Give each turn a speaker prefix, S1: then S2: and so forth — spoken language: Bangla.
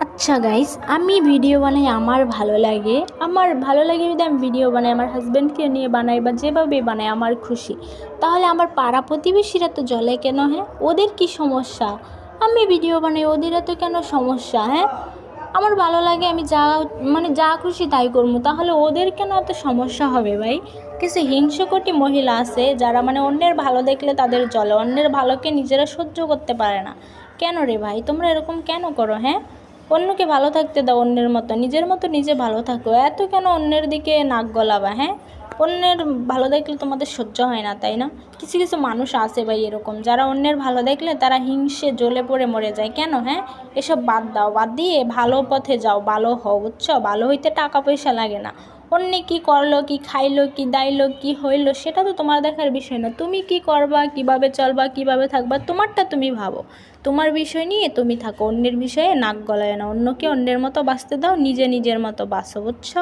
S1: আচ্ছা গাইস আমি ভিডিও বানাই আমার ভালো লাগে। আমার ভালো লাগে যদি আমি ভিডিও বানাই, আমার হাজব্যান্ডকে নিয়ে বানাই বা যেভাবে বানাই, আমার খুশি। তাহলে আমার পাড়া প্রতিবেশীরা তো জলে কেন হ্যাঁ? ওদের কি সমস্যা? আমি ভিডিও বানাই ওদের তো কেন সমস্যা হ্যাঁ? আমার ভালো লাগে, আমি যা মানে যা খুশি তাই করব। তাহলে ওদের কেন এত সমস্যা হবে, ভাই? কিছু হিংসকটি মহিলা আছে, যারা মানে অন্যের ভালো দেখলে তাদের জলে অন্যের ভালোকে নিজেরা সহ্য করতে পারে না। কেন রে ভাই? তোমরা এরকম কেন করো হ্যাঁ? অন্যকে ভালো থাকতে দাও অন্যের মতো, নিজের মতো নিজে ভালো থাকো। এত কেন অন্যের দিকে নাক গলাবা হ্যাঁ? অন্যের ভালো দেখলে তোমাদের সহ্য হয় না, তাই না? কিছু কিছু মানুষ আছে ভাই এরকম, যারা অন্যের ভালো দেখলে তারা হিংসে জ্বলে পড়ে মরে যায়। কেন হ্যাঁ? এসব বাদ দাও, বাদ দিয়ে ভালো পথে যাও, ভালো হও, বুঝছ? ভালো হইতে টাকা পয়সা লাগে না। অন্য কি করল, কি খাইলো, কি দাইলো, কি হইল, সেটা তো তোমার দেখার বিষয় না। তুমি কি করবা, কীভাবে চলবা, কীভাবে থাকবা, তোমারটা তুমি ভাবো। তোমার বিষয় নিয়ে তুমি থাকো, অন্যের বিষয়ে নাক গলায় না। অন্যকে অন্যের মতো বাঁচতে দাও, নিজে নিজের মতো বাঁচো, বুঝছ?